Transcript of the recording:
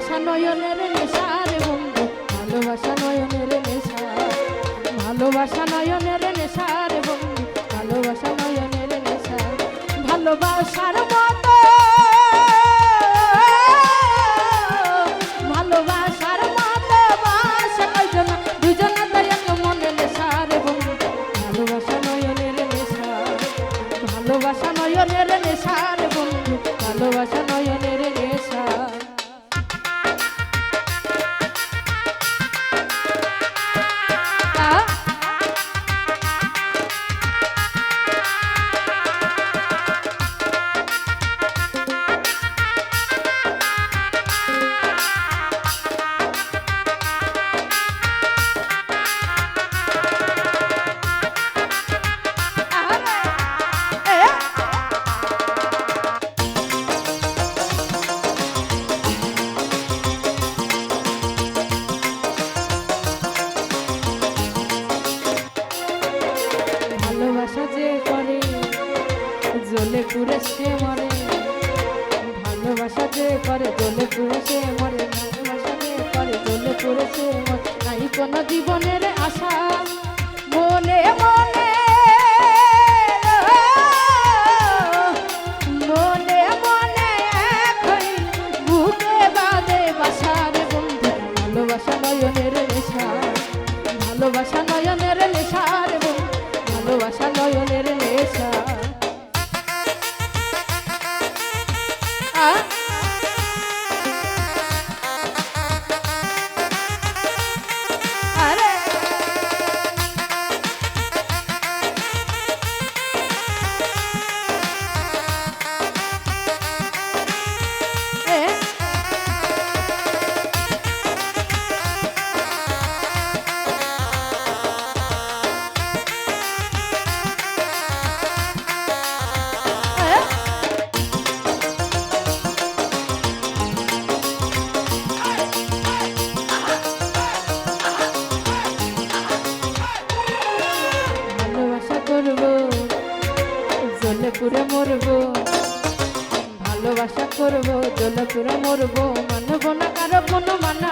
ভালোবাসা নয়নের নেশা রে বন্ধু, ভালোবাসা নয়নের নেশা। ভালোবাসা নয়নের নেশা রে বন্ধু, ভালোবাসা নয়নের নেশা। ভালোবাসার মতো ভালোবাসার মতো বাসা কয়জন, দুজন এক মনে নেশা রে বন্ধু। ভালোবাসা নয়নের নেশা, ভালোবাসা নয়নের নেশা জ্বলে পুরে সে মরে। ভালোবাসা যে করে জ্বলে পুরে সে মরে। ভালোবাসা যে করে জ্বলে পুরে সে মরে। নাই কোনো জীবনের আশা। মনে মনে ভালোবাসা নয়নের পুরে মরব ভালোবাসা করব জলে পুরে মরব মানব না কারো কোনো মানা